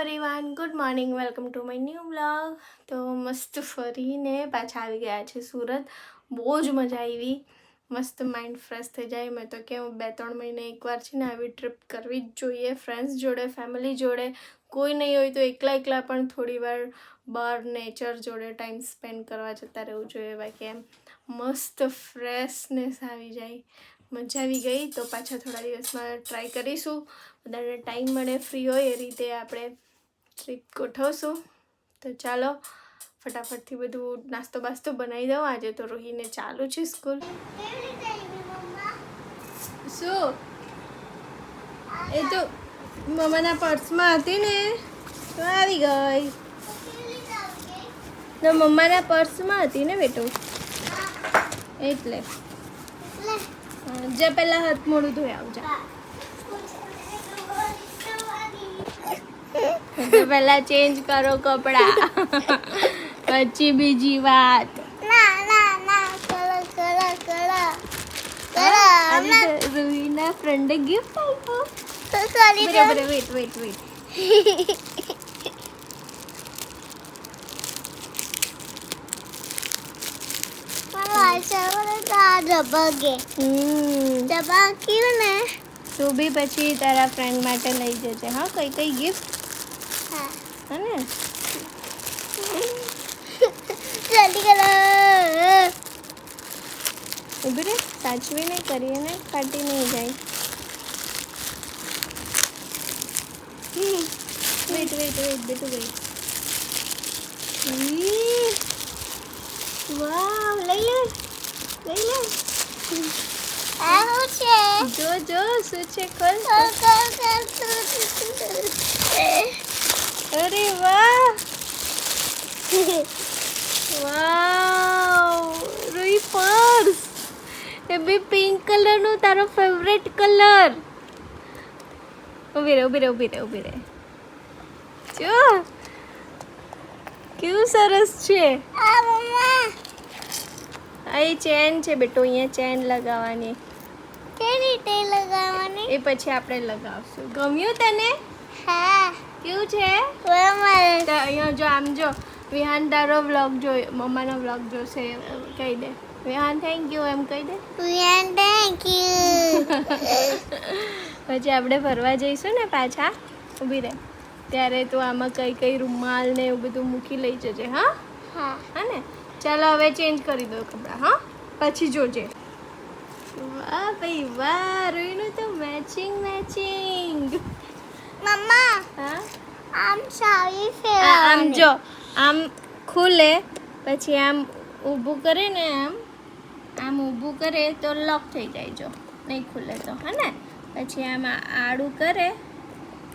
Everyone good morning welcome to my new blog તો મસ્ત ફરીને પાછા આવી ગયા છે સુરત. બહુ જ મજા આવી. મસ્ત માઇન્ડ ફ્રેશ થઈ જાય. મેં તો કેવું બે ત્રણ મહિને એકવાર છે ને આવી ટ્રીપ કરવી જ જોઈએ. ફ્રેન્ડ્સ જોડે ફેમિલી જોડે. કોઈ નહીં હોય તો એકલા એકલા પણ થોડી વાર બહાર નેચર જોડે ટાઈમ સ્પેન્ડ કરવા જતા રહેવું જોઈએ. બાકી એમ. મસ્ત ફ્રેશનેસ આવી જાય. મજા આવી ગઈ. તો પાછા થોડા દિવસમાં ટ્રાય કરીશું. બધાને ટાઈમ મળે ફ્રી હોય એ રીતે આપણે ટ્રીપ ગોઠવશું? તો ચાલો ફટાફટથી બધું નાસ્તો બાસ્તો બનાવી દઉં. આજે તો રોહીને ચાલુ છે સ્કૂલ. શું? એ તો મમ્માના પર્સમાં હતી ને. તો આવી ગઈ. તો મમ્માના પર્સમાં હતી ને બેટું? એટલે. જે પહેલાં હાથ મોડું ધોઈ આવજા. તો પહેલા ચેન્જ કરો કપડા. પછી બીજી વાત. આજે ફ્રેન્ડ રૂહીના ફ્રેન્ડે ગિફ્ટ આપ્યો બરાબર વેટ વેટ વેટ હમ. તું બી પછી તારા ફ્રેન્ડ માટે લઈ જજે હા? કઈ કઈ ગિફ્ટ હે ઊભી રે સાચવીને કરીએ ને ફાટી નહીં જાય વેટ વેટ વેટ બેટું વેટ વાવ લઈ લે લઈ લે જો જો શું છે ખોલ અરે વાહ! વાવ! રૂઈ પર્સ! એ બી પિંક કલરનું તારો ફેવરેટ કલર. ઊભી રહે ઊભી રહે ઊભી રહે ઊભી રહે. જો! કેવું સરસ છે. આ એ ચેન છે બેટો અહીંયા ચેન લગાવવાની. કેવી રીતે લગાવવાની? એ પછી આપણે લગાવશું. ગમ્યું તને? કેવું છે? તો અહીંયા જો આમ જો વિહાન તારો વ્લોગ જોયો મમ્માનો વ્લોગ જોશે કહી દે. વિહાન થેન્ક યુ એમ કહી દે. વિહાન થેન્ક યુ પછી આપણે ફરવા જઈશું ને પાછા ઊભી રહે. ત્યારે તું આમાં કઈ કઈ રૂમાલ ને એવું બધું મૂકી લઈ જજે હા? હા. ને? ચાલો હવે ચેન્જ કરી દો કપડાં હા? પછી જોજે. વાહ ભાઈ વાહ રોઈનું તો મેચિંગ મેચિંગ મમ્મા. હા? આમ સાડી ફેરવવાની આમ જો આમ ખુલે પછી આમ ઊભું કરે ને આમ આમ ઊભું કરે તો લોક થઈ જાય જો નહીં ખુલે તો હે ને? પછી આમ આડું કરે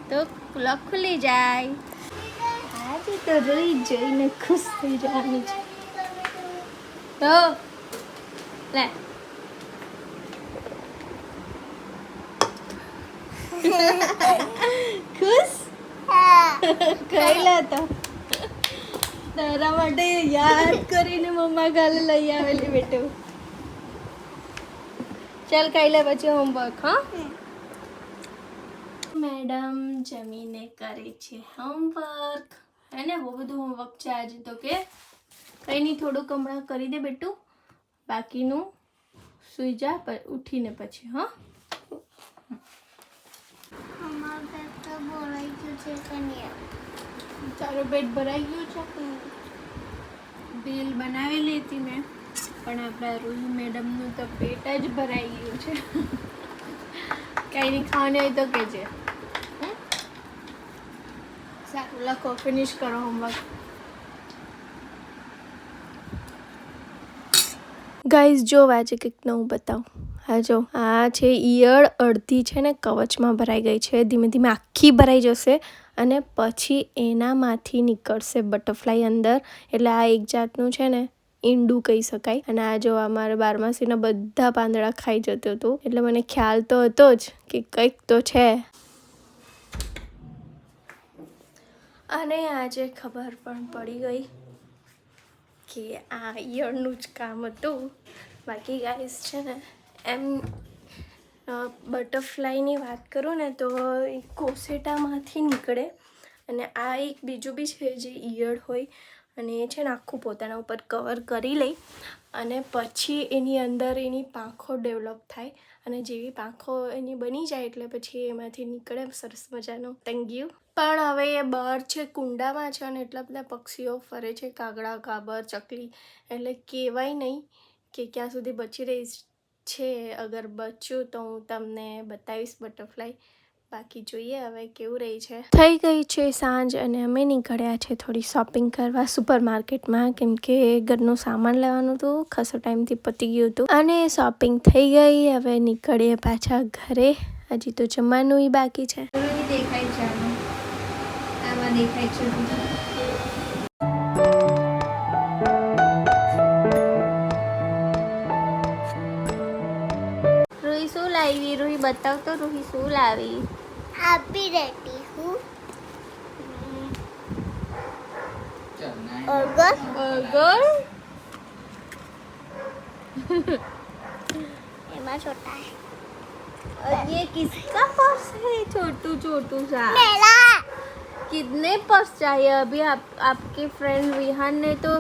તો લોક ખુલી જાય. આજે તો રોઈ જઈને ખુશ થઈ જવાની છે. તો લે. ખુશ? ખાઈ લેતો તારા માટે યાદ કરીને મમ્મા કાલે લઈ આવેલી બેટું. ચાલ ખાઈ લે પછી હોમવર્ક હા? મેડમ જમીને કરે છે હોમવર્ક હે ને? બહુ બધું હોમવર્ક છે આજે તો કે. કંઈ નહીં, થોડુંક હમણાં કરી દે બેટું. બાકીનું સુઈ જા, ઉઠીને પછી, હા અમારું પેટ તો બોલાઈ ગયું છે કન્યા તારું પેટ ભરાઈ ગયું છે બિલ બનાવેલી હતી મેં. પણ આપણા રૂહી મેડમનું તો પેટ જ ભરાઈ ગયું છે. કંઈ ખાવાની હોય તો કહેજે? સારું, લખો ફિનિશ કરો હોમવર્ક ગાઈઝ જો આજે કંઈક નવું બતાવું. હા, જો, આ છે ઈયળ અડધી છે ને, કવચમાં ભરાઈ ગઈ છે. ધીમે ધીમે આખી ભરાઈ જશે અને પછી એનામાંથી નીકળશે બટરફ્લાય અંદર. એટલે આ એક જાતનું છે ને, ઈંડું કહી શકાય. અને આ જો અમારે બારમાસીના બધા પાંદડા ખાઈ જતું હતું. એટલે મને ખ્યાલ તો હતો જ કે કંઈક તો છે. અને આજે ખબર પણ પડી ગઈ કે આ ઈયળનું જ કામ હતું. બાકી ગાઈસ છે ને, એમ બટરફ્લાયની વાત કરું ને તો કોસેટામાંથી નીકળે. અને આ એક બીજું બી છે જે ઈયળ હોય અને એ છે ને આખું પોતાના ઉપર કવર કરી લઈ અને પછી એની અંદર એની પાંખો ડેવલપ થાય અને જેવી પાંખો એની બની જાય એટલે પછી એમાંથી નીકળે સરસ મજાનું તંગિયું. પણ હવે એ બહાર છે, કુંડામાં છે અને એટલા બધા પક્ષીઓ ફરે છે, કાગડા કાબર ચકલી, એટલે કહેવાય નહીં કે ક્યાં સુધી બચી રહી છે. અગર બચ્યું તો હું તમને બતાવીશ બટરફ્લાય બાકી જોઈએ હવે કેવું રહી છે. થઈ ગઈ છે સાંજ અને અમે નીકળ્યા છે થોડી શોપિંગ કરવા સુપર માર્કેટમાં કેમ કે ઘરનું સામાન લેવાનું હતું ખાસો ટાઈમથી પતી ગયું હતું. અને શોપિંગ થઈ ગઈ હવે નીકળીએ પાછા ઘરે. હજી તો જમવાનું બાકી છે. દેખાય છે આમાં દેખાય છે. લાવી રૂહી બતાવ તો રૂહી શું લાવી अभी रहती हूँ चलना है और बस બર્ગર एमा छोटा है और ये किसका पर्स है छोटू छोटू सा मेरा कितने पर्स चाहिए अभी आप आपके फ्रेंड विहान ने तो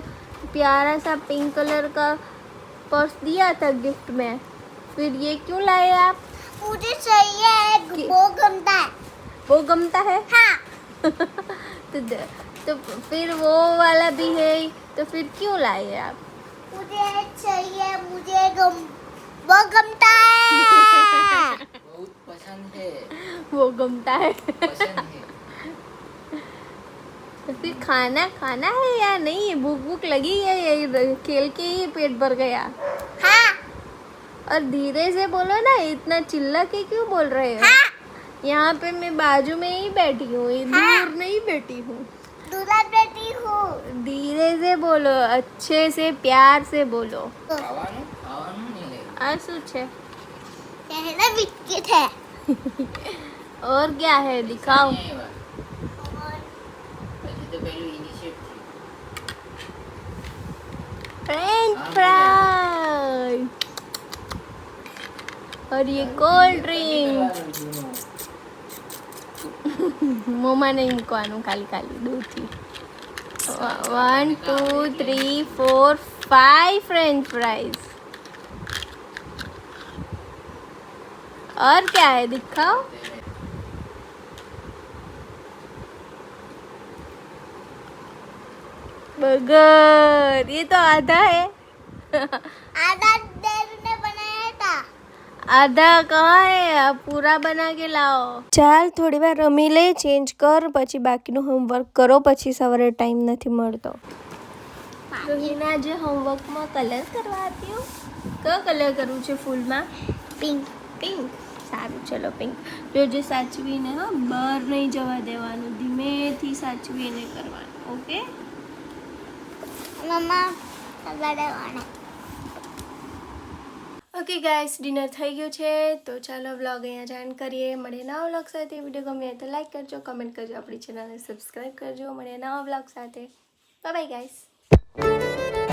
प्यारा सा पिंक कलर का पर्स दिया था गिफ्ट में फिर ये क्यों लाए आप? मुझे चाहिए एक वो गमता। है वो गमता है? हाँ। तो द- तो फिर वो वाला भी है तो फिर क्यों लाए आप? मुझे चाहिए मुझे गम वो गमता है। बहुत पसंद है। वो गमता है। है। तो फिर खाना खाना है या नहीं? भूख भूख लगी है या खेल के ही पेट भर गया? और धीरे से बोलो ना इतना चिल्ला के क्यों बोल रहे हो? हाँ। यहाँ पे मैं बाजू में ही बैठी हूँ हाँ। दूर नहीं बैठी हूँ। बैठी हूँ। धीरे से बोलो अच्छे से प्यार से बोलो। तो। है। और क्या है दिखाओ। फ्रेंड फ्रेंड और ये कोल्ड ड्रिंक જૂનું. મોંમાં નહીં મૂકવાનું ખાલી ખાલી દૂરથી one two three four five french fries और क्या है दिखाओ बर्गर ये तो आधा है आधा देव ने बनाया था આધા કહે પૂરા બના કે લાવો? ચાલ થોડી વાર રમી લે ચેન્જ કર પછી બાકીનું હોમવર્ક કરો પછી સવારે ટાઈમ નથી મળતો. રોહિના જે હોમવર્કમાં કલર કરવા આપ્યું? કયો કલર કરવું છે ફૂલમાં? પિંક પિંક સારું ચલો પિંક જોજે સાચવીને હા બહાર નહીં જવા દેવાનું ધીમેથી સાચવીને કરવાનું ઓકે મમ્મા સવારે ઓકે ગાઈસ ડિનર થઈ ગયું છે. તો ચાલો વ્લોગ અહીંયા જાણ કરીએ. મળે નવા વ્લોગ સાથે. વીડિયો ગમે તો લાઈક કરજો કમેન્ટ કરજો, આપણી ચેનલને સબસ્ક્રાઈબ કરજો. મળે નવા વ્લોગ સાથે. Bye guys